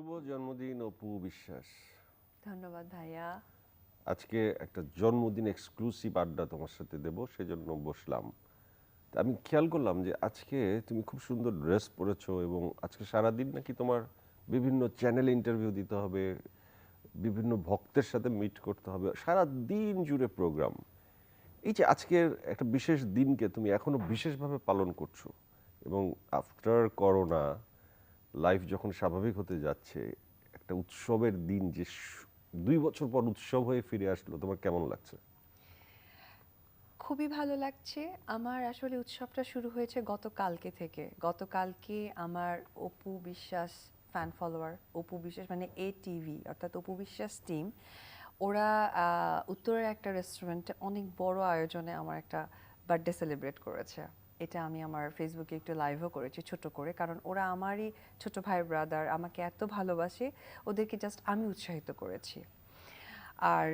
শুভ জন্মদিন অপু বিশ্বাস। ধন্যবাদ ভাইয়া। আজকে একটা জন্মদিন এক্সক্লুসিভ আড্ডা তোমার সাথে দেব সেজন্য বসলাম। আমি খেয়াল করলাম যে আজকে তুমি খুব সুন্দর ড্রেস পরেছো এবং আজকে সারাদিন নাকি তোমার বিভিন্ন চ্যানেলে ইন্টারভিউ দিতে হবে বিভিন্ন ভক্তের সাথে মিট করতে হবে সারা দিন জুড়ে প্রোগ্রাম এই যে আজকের একটা বিশেষ দিনকে তুমি এখনও বিশেষভাবে পালন করছ এবং আফটার করোনা লাইফ যখন স্বাভাবিক হতে যাচ্ছে, একটা উৎসবের দিন যে দুই বছর পর উৎসব হয়ে ফিরে আসলো, তোমার কেমন লাগছে? খুবই ভালো লাগছে। আমার আসলে উৎসবটা শুরু হয়েছে গতকালকে থেকে। গতকালকে আমার অপু বিশ্বাস ফ্যান ফলোয়ার অপু বিশ্বাস মানে এ টিভি অর্থাৎ অপু বিশ্বাস টিম ওরা উত্তরের একটা রেস্টুরেন্টে অনেক বড় আয়োজনে আমার একটা বার্থডে সেলিব্রেট করেছে। এটা আমি আমার ফেসবুকে একটু লাইভও করেছি ছোট করে, কারণ ওরা আমারই ছোট ভাই ব্রাদার আমাকে এত ভালোবাসে, ওদেরকে জাস্ট আমি উৎসাহিত করেছি। আর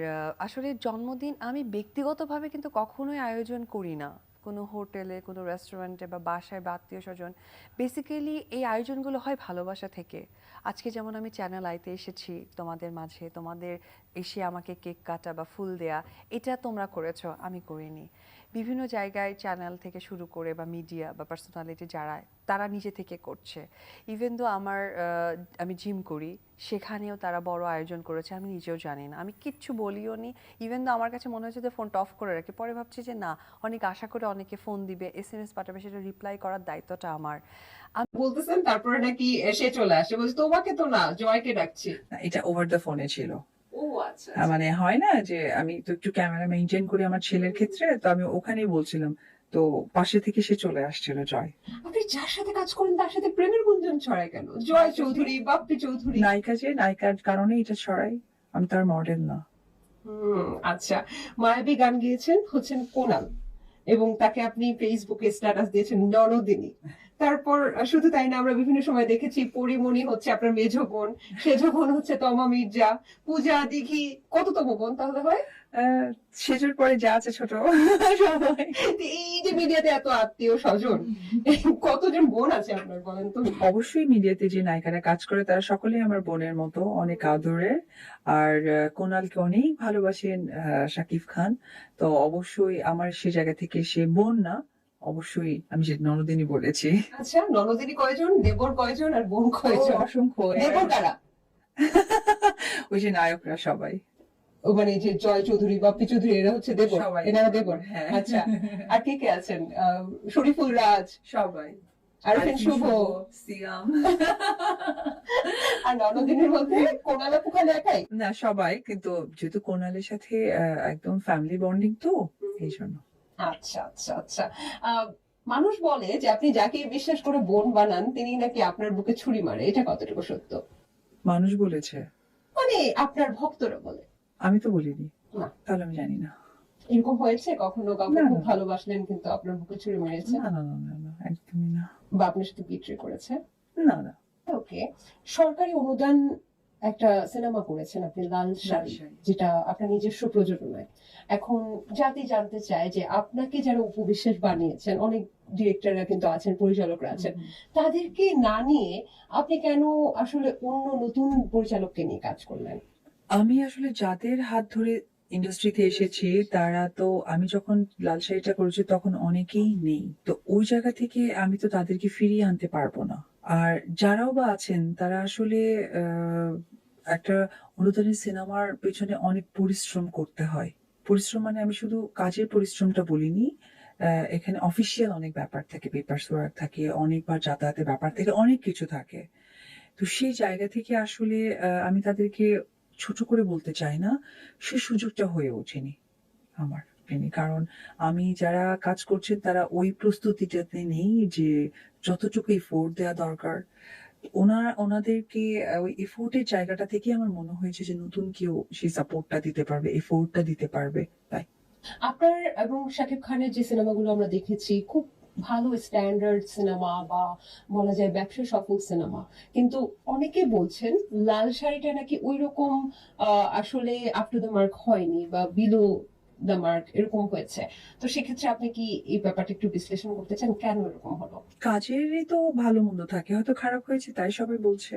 আসলে জন্মদিন আমি ব্যক্তিগতভাবে কিন্তু কখনোই আয়োজন করি না। কোনো হোটেলে, কোনো রেস্টুরেন্টে বা বাসায় বা আত্মীয় স্বজন বেসিক্যালি এই আয়োজনগুলো হয় ভালোবাসা থেকে। আজকে যেমন আমি চ্যানেল আইতে এসেছি, তোমাদের মাঝে, তোমাদের এসে আমাকে কেক কাটা বা ফুল দেয়া, এটা তোমরা করেছ, আমি করিনি। বিভিন্ন জায়গায় চ্যানেল থেকে শুরু করে বা মিডিয়া বা পার্সোনালিটি যারা তারা নিজে থেকে করছে। ইভেন দো আমার আহ, আমি জিম করি সেখানেও তারা বড় আয়োজন করেছে আমি নিজেও জানি না। আমি কিচ্ছু বলিও নি। ইভেন দো আমার কাছে মনে হচ্ছে যে ফোনটা অফ করে রাখি পরে ভাবছি যে না অনেক আশা করে অনেকে ফোন দিবে এস এম এস পাঠাবে সেটা রিপ্লাই করার দায়িত্বটা আমার। আমি বলতেছেন তারপরে নাকি সে চলে আসে। বলছে তোমাকে তো না জয়কে ডাকছি। না, এটা ওভার দ্য ফোনে ছিল। ও আচ্ছা মানে হয় না যে আমি তো একটু ক্যামেরা মেনটেন করি আমার ছেলের ক্ষেত্রে তো আমি ওখানেই বলছিলাম তো পাশে থেকে সে চলে আসছিল জয়। আপনি যার সাথে কাজ করেন তার সাথে প্রেমের গুঞ্জন ছড়ায় কেন? জয় চৌধুরী বাপ্পি চৌধুরী। নায়িকা যে নায়িকার কারণে এটা ছড়াই আমি তার মডেল না। আচ্ছা। মায়াবী গান গিয়েছেন হচ্ছেন কোনাল এবং তাকে আপনি ফেসবুকে স্ট্যাটাস দিয়েছেন ননদিনী তারপর শুধু তাই না আমরা বিভিন্ন সময় দেখেছি পরিমণি হচ্ছে আপনার মেজ বোন সেজ বোন হচ্ছে তমা মির্জা পূজা দিঘি কত কততম বোন তাহলে হয়? সেজুর পরে যা আছে ছোট। এই যে মিডিয়াতে এত আত্মীয় স্বজন কতজন বোন আছে আপনার বলেন তো? অবশ্যই মিডিয়াতে যে নায়িকারা কাজ করে তারা সকলেই আমার বোনের মতো অনেক আদরের আর কোনালকে অনেক ভালোবাসেন আহ, শাকিব খান। তো অবশ্যই আমার সে জায়গা থেকে সে বোন না। অবশ্যই আমি যে ননদিনী বলেছি। আচ্ছা ননদিনী কয়জন? দেবর কয়জন আর বোন কয়জন? অসংখ্য। দেবর কারা? ওই যে নায়করা সবাই। ও মানে যে জয় চৌধুরী বাপ্পি চৌধুরী এরা হচ্ছে দেবর? সবাই। এনারা দেবর? হ্যাঁ। আচ্ছা আর কে কে আছেন? শরীফুল রাজ। সবাই। আরিফিন শুভ। সিয়াম। আর ননদিনের মধ্যে কোনালা পুখালে একাই? না সবাই কিন্তু যেহেতু কোনালের সাথে একদম ফ্যামিলি বন্ডিং তো এই জন্য। আচ্ছা আচ্ছা আচ্ছা। মানুষ বলে যে আপনি যাকে বিশ্বাস করে বোন বানান তিনি নাকি আপনার বুকে ছুরি মারে। এটা কতটুকু সত্য? মানুষ বলেছে। মানে আপনার ভক্তরা বলে। আমি তো বলিনি। না। তাহলে আমি জানি না। এরকম হয়েছে? কখনো কাউকে খুব ভালোবাসলেন কিন্তু আপনার বুকে ছুরি মেরেছে? না না না না না একদমই না। বা আপনার সাথে বিট্রে করেছে? না না। ওকে। সরকারি অনুদান একটা সিনেমা করেছেন আপনি লাল শাড়ি। যেটা আপনার নিজস্ব প্রযোজনায় এখন জাতি জানতে চায় যে আপনাকে যারা উপবিশ্বাস বানিয়েছেন অনেক ডিরেক্টররা কিন্তু আছেন পরিচালকরা আছেন তাদেরকে না নিয়ে আপনি কেন আসলে অন্য নতুন পরিচালককে নিয়ে কাজ করলেন? আমি আসলে যাদের হাত ধরে ইন্ডাস্ট্রিতে এসেছি তারা তো আমি যখন লাল শাড়িটা করেছি তখন অনেকেই নেই। তো ওই জায়গা থেকে আমি তো তাদেরকে ফিরিয়ে আনতে পারব না। আর যারাও বা আছেন, তারা আসলে একটা অনুদানের সিনেমার পেছনে অনেক পরিশ্রম করতে হয়। পরিশ্রম মানে আমি শুধু কাজের পরিশ্রমটা বলিনি এখানে অফিসিয়াল অনেক ব্যাপার থাকে পেপার ওয়ার্ক থাকে, অনেকবার যাতায়াতের ব্যাপার থাকে, অনেক কিছু থাকে। তো সেই জায়গা থেকে আসলে আমি তাদেরকে ছোট করে বলতে চাই না, সে সুযোগটা হয়ে ওঠেনি আমার। প্রেমী কারণ আমি যারা কাজ করছেন তারা ওই প্রস্তুতিটাতে নেই যে যতটুকু এফোর্ট দেওয়া দরকার। ওনার ওনাদেরকে ওই এফোর্টের জায়গাটা থেকে আমার মনে হয়েছে যে নতুন কেউ সেই সাপোর্টটা দিতে পারবে এফোর্টটা দিতে পারবে। তাই। আপনার এবং শাকিব খানের যে সিনেমাগুলো আমরা দেখেছি, খুব ভালো স্ট্যান্ডার্ড সিনেমা বা বলা যায় ব্যবসা সফল সিনেমা কিন্তু অনেকে বলছেন লাল শাড়িটা নাকি ওই রকম আসলে আপ টু দ্য মার্ক হয়নি বা বিলো দ্য মার্ক এরকম হয়েছে। তো সেক্ষেত্রে আপনি কি এই ব্যাপারটা একটু বিশ্লেষণ করতে চান? কেন এরকম হলো? কাজেরই তো ভালো মন্দ থাকে হয়তো খারাপ হয়েছে তাই সবাই বলছে।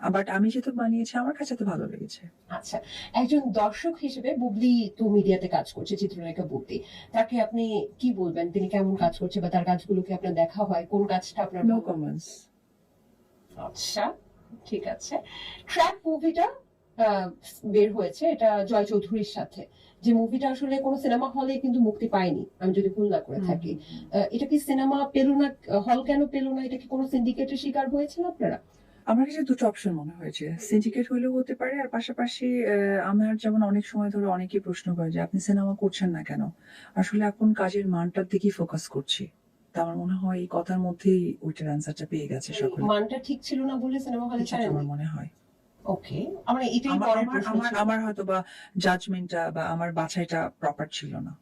বাট আমি যেহেতু বানিয়েছি আমার কাছে তো ভালো লেগেছে। আচ্ছা একজন দর্শক হিসেবে বুবলি তো মিডিয়াতে কাজ করছে চিত্রনায়িকা বুবলি। তাকে আপনি কি বলবেন? তিনি কেমন কাজ করছে বা তার কাজগুলোকে আপনার দেখা হয়? কোন কাজটা আপনার নো কমেন্টস আচ্ছা ঠিক আছে। ট্র্যাক মুভিটা বের হয়েছে এটা জয় চৌধুরীর সাথে। যে মুভিটা আসলে কোনো সিনেমা হলে কিন্তু মুক্তি পায়নি আমি যদি ভুল না করে থাকি। এটা কি সিনেমা পেল না হল কেন পেল না? এটা কি কোনো সিন্ডিকেটের শিকার হয়েছিল আপনারা? আমার কাছে দুটো অপশন মনে হয়েছে। সিন্ডিকেট হলেও হতে পারে আর পাশাপাশি আমার যেমন অনেক সময় ধরে অনেকেই প্রশ্ন করে যে আপনি সিনেমা করছেন না কেন? আসলে এখন কাজের মানটার দিকেই ফোকাস করছি। তা আমার মনে হয় এই কথার মধ্যেই ওইটার অ্যান্সারটা পেয়ে গেছে সকলে। মানটা ঠিক ছিল না বলে সিনেমা হলে আমার মনে হয়। ওকে আমরা এটাই আমার- প্রশ্ন আমার আমার হয়তো বা জাজমেন্টটা বা আমার বাছাইটা প্রপার ছিল না।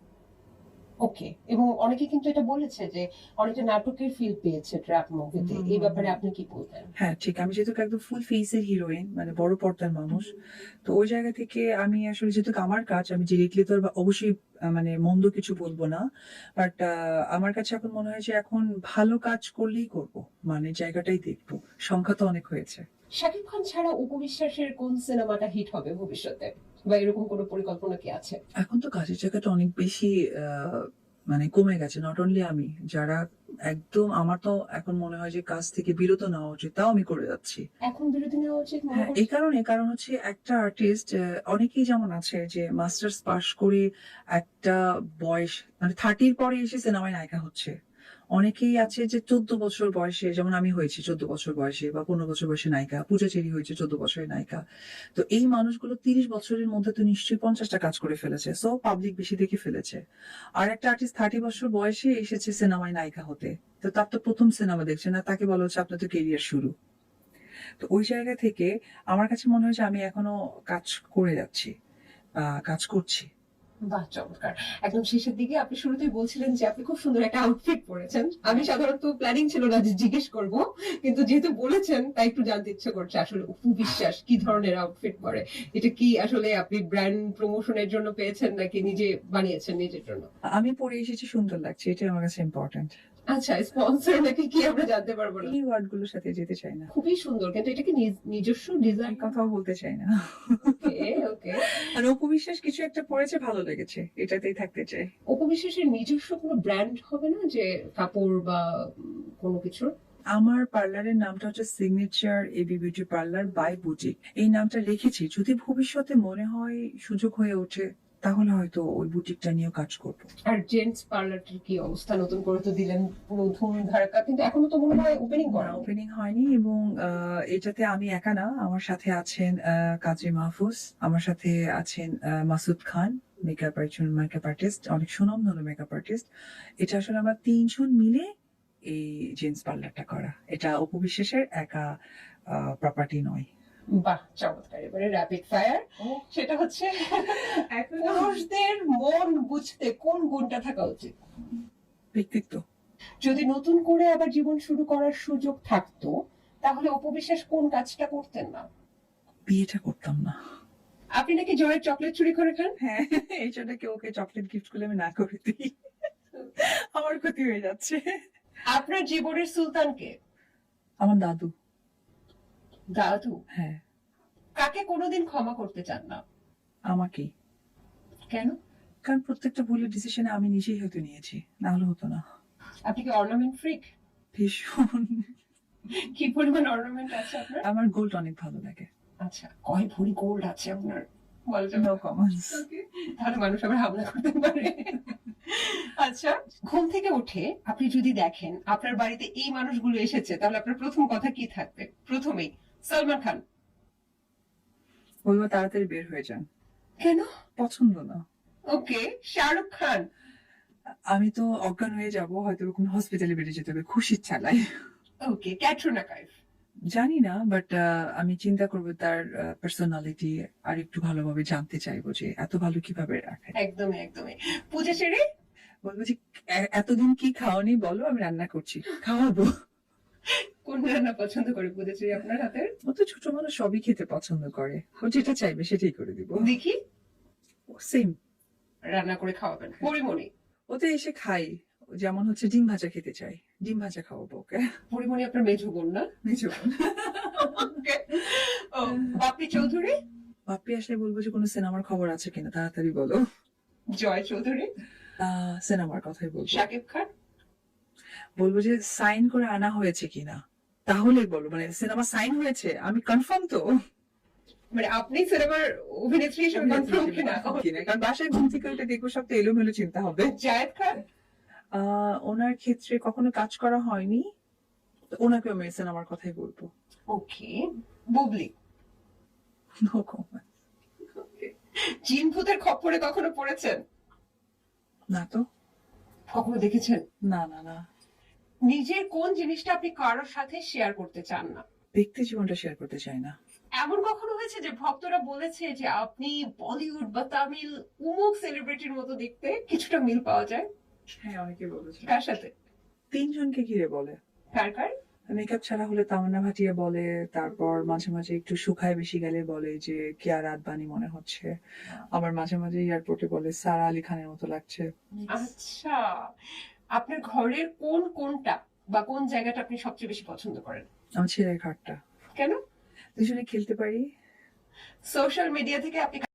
ওকে এবং অনেকে কিন্তু এটা বলেছে যে অনেকটা নাটকের ফিল পেয়েছে ট্র্যাক মুভিতে এই ব্যাপারে আপনি কি বলবেন? হ্যাঁ ঠিক। আমি যেহেতু একদম ফুল ফেসের হিরোইন মানে বড় পর্দার মানুষ তো ওই জায়গা থেকে আমি আসলে যেহেতু আমার কাজ আমি ডিরেক্টলি তো অবশ্যই মানে মন্দ কিছু বলব না। বাট আমার কাছে এখন মনে হয় যে এখন ভালো কাজ করলেই করব। মানে জায়গাটাই দেখব। সংখ্যা তো অনেক হয়েছে। শাকিব খান ছাড়া উপবিশ্বাসের কোন সিনেমাটা হিট হবে ভবিষ্যতে? বা এরকম কোনো পরিকল্পনা কি আছে? এখন তো কাজের জায়গাটা অনেক বেশি মানে কমে গেছে। নট অনলি আমি যারা একদম আমার তো এখন মনে হয় যে কাজ থেকে বিরত নেওয়া উচিত তাও আমি করে যাচ্ছি। এখন বিরতি নেওয়া উচিত হ্যাঁ এই কারণে কারণ হচ্ছে একটা আর্টিস্ট অনেকেই যেমন আছে যে মাস্টার্স পাশ করে একটা বয়স মানে থার্টির পরে এসে সিনেমায় নায়িকা হচ্ছে। অনেকেই আছে যে চোদ্দ বছর বয়সে, যেমন আমি হয়েছি চোদ্দ বছর বয়সে বা পনেরো বছর বয়সে নায়িকা পূজা চেরি হয়েছে চোদ্দ বছরের নায়িকা। তো এই মানুষগুলো তিরিশ বছরের মধ্যে তো নিশ্চয়ই পঞ্চাশটা কাজ করে ফেলেছে, সো পাবলিক বেশি দেখে ফেলেছে। আর একটা আর্টিস্ট থার্টি বছর বয়সে এসেছে সিনেমায় নায়িকা হতে, তো তার তো প্রথম সিনেমা দেখছে না, তাকে বলা হচ্ছে আপনার তো কেরিয়ার শুরু। তো ওই জায়গা থেকে আমার কাছে মনে হয় যে আমি এখনও কাজ করে যাচ্ছি কাজ করছি। বাহ চমৎকার। একদম শেষের দিকে আপনি শুরুতেই বলছিলেন যে আপনি খুব সুন্দর একটা আউটফিট পরেছেন। আমি সাধারণত প্ল্যানিং ছিল না যে জিজ্ঞেস করব কিন্তু যেহেতু বলেছেন তাই একটু জানতে ইচ্ছে করছে আসলে বিশ্বাস কি ধরনের আউটফিট পরে? এটা কি আসলে আপনি ব্র্যান্ড প্রমোশনের জন্য পেয়েছেন নাকি নিজে বানিয়েছেন নিজের জন্য? আমি পরে এসেছি সুন্দর লাগছে। এটাই আমার কাছে ইম্পর্টেন্ট আচ্ছা স্পন্সর নাকি কি আমরা জানতে পারব না? এই ওয়ার্ডগুলোর সাথে যেতে চাই না। খুবই সুন্দর কিন্তু এটা কি নিজ- নিজস্ব ডিজাইন কথাও বলতে চাই না। ওকে। আর অপবিশ্বাস কিছু একটা পড়েছে ভালো লেগেছে। এটাতেই থাকতে চাই। উপবিশ্বাসের নিজস্ব কোনো ব্র্যান্ড হবে না যে কাপড় বা কোনো কিছুর? আমার পার্লারের নামটা হচ্ছে signature AB beauty parlour by boutique এই নামটা রেখেছি। যদি ভবিষ্যতে মনে হয় সুযোগ হয়ে ওঠে তাহলে হয়তো ওই বুটিকটা নিয়েও কাজ করব। আর জেন্টস পার্লারটির কি অবস্থা? নতুন করে তো দিলেন পুরো ধুম ধারাকা কিন্তু এখনও তো মনে হয় ওপেনিং করা ওপেনিং হয়নি এবং এটাতে আমি একা না আমার সাথে আছেন কাজী মাহফুজ আমার সাথে আছেন মাসুদ খান মেকআপ একজন মেকআপ আর্টিস্ট অনেক সুনাম সুনামধন্য মেকআপ আর্টিস্ট এটা আসলে আমরা তিনজন মিলে এই জেন্টস পার্লারটা করা। এটা উপবিশেষের একা প্রপার্টি নয়। বাহ চমৎকার। এবারে র্যাপিড ফায়ার সেটা হচ্ছে পুরুষদের মন বুঝতে কোন গুণটা থাকা উচিত? ব্যক্তিত্ব। যদি নতুন করে আবার জীবন শুরু করার সুযোগ থাকতো তাহলে উপবিশ্বাস কোন কাজটা করতেন না? বিয়েটা করতাম না। আপনি নাকি জয়ের চকলেট চুরি করে খান? হ্যাঁ এই জন্য কি ওকে চকলেট গিফট করলে আমি না করে দিই? আমার ক্ষতি হয়ে যাচ্ছে। আপনার জীবনের সুলতানকে? আমার দাদু। দাদু হ্যাঁ। কাকে কোনোদিন ক্ষমা করতে চান না? আমাকেই কেন? কারণ প্রত্যেকটা ভুলের ডিসিশনে আমি নিজেই হয়তো নিয়েছি না হলে হতো না। আপনি কি অর্নামেন্ট ফ্রিক ভীষণ। কি পরিমাণ অর্নামেন্ট আছে আপনার? আমার গোল্ড অনেক ভালো লাগে। আচ্ছা কয় ভরি গোল্ড আছে আপনার? না? কমেন্টস তাহলে মানুষ আবার হামলা করতে পারে। আচ্ছা ঘুম থেকে উঠে আপনি যদি দেখেন আপনার বাড়িতে এই মানুষগুলো এসেছে তাহলে আপনার প্রথম কথা কি থাকবে? প্রথমেই সালমান খান। বলব তাড়াতাড়ি বের হয়ে যান। কেন? পছন্দ না। ওকে শাহরুখ খান। আমি তো অজ্ঞান হয়ে যাব হয়তো কোনো হসপিটালে বেরিয়ে যেতে হবে খুশির চালাই ওকে ক্যাটরিনা কাইফ। জানি না বাট আমি চিন্তা করব তার পার্সোনালিটি আর একটু ভালোভাবে জানতে চাইব যে এত ভালো কীভাবে রাখে। একদমই একদমই। পূজা ছেড়ে বলব যে এতদিন কি খাওয়ানি বলো আমি রান্না করছি। খাওয়াবো। কোন রান্না পছন্দ করে? ছেড়ে আপনার হাতের? ও তো ছোট মানুষ সবই খেতে পছন্দ করে। ও যেটা চাইবে সেটাই করে দিব। দেখি। সেম রান্না করে খাওয়াবেন। পরিমণি। ওতে এসে খাই যেমন হচ্ছে ডিম ভাজা খেতে চাই ডিম ভাজা খাওয়াবো ওকে। পরিমণি আপনার মেজো বোন না? মেজো বোন। Okay. পাপ্পি আসলে বলব যে কোনো সিনেমার খবর আছে কিনা তাড়াতাড়ি বলো। জয় চৌধুরী? আহ, সিনেমার কথাই বলব। শাকিব খান? বলব যে সাইন করে আনা হয়েছে কিনা। তাহলেই বলো মানে সিনেমা সাইন হয়েছে আমি কনফার্ম তো। মানে আপনি সিনেমার অভিনেত্রী হিসেবে কনফার্ম কিনা? কারণ বাসায় ঘুম থেকে উঠে দেখব সব তো এলোমেলো চিন্তা হবে। জায়েদ খান? ওনার ক্ষেত্রে কখনো কাজ করা হয়নি। তো ওনাকেও আমি সিনেমার কথাই বলব। ওকে বুবলি? No comment. জিন ভূতের খপ্পরে কখনো পড়েছেন? না তো। কখনো দেখেছেন? না না না। নিজের কোন জিনিসটা আপনি কারোর সাথে শেয়ার করতে চান না? ব্যক্তি জীবনটা শেয়ার করতে চাই না। এমন কখনো হয়েছে যে ভক্তরা বলেছে যে আপনি বলিউড বা তামিল উমুক সেলিব্রিটির মতো দেখতে কিছুটা মিল পাওয়া যায়? হ্যাঁ অনেকে বলেছে। কার সাথে? তিনজনকে ঘিরে বলে? কার কার? মেকআপ ছাড়া হলে তামান্না ভাটিয়া বলে তারপর মাঝে মাঝে একটু শুকায় বেশি গেলে বলে যে কিয়ারা আদবানি মনে হচ্ছে? আবার মাঝে মাঝে এয়ারপোর্টে বলে সারা আলী খানের মতো লাগছে। আচ্ছা। আপনার ঘরের কোন কোনটা বা কোন জায়গাটা আপনি সবচেয়ে বেশি পছন্দ করেন? আমার ছেলের ঘরটা। কেন? দুজনে খেলতে পারি। সোশ্যাল মিডিয়া থেকে আপনি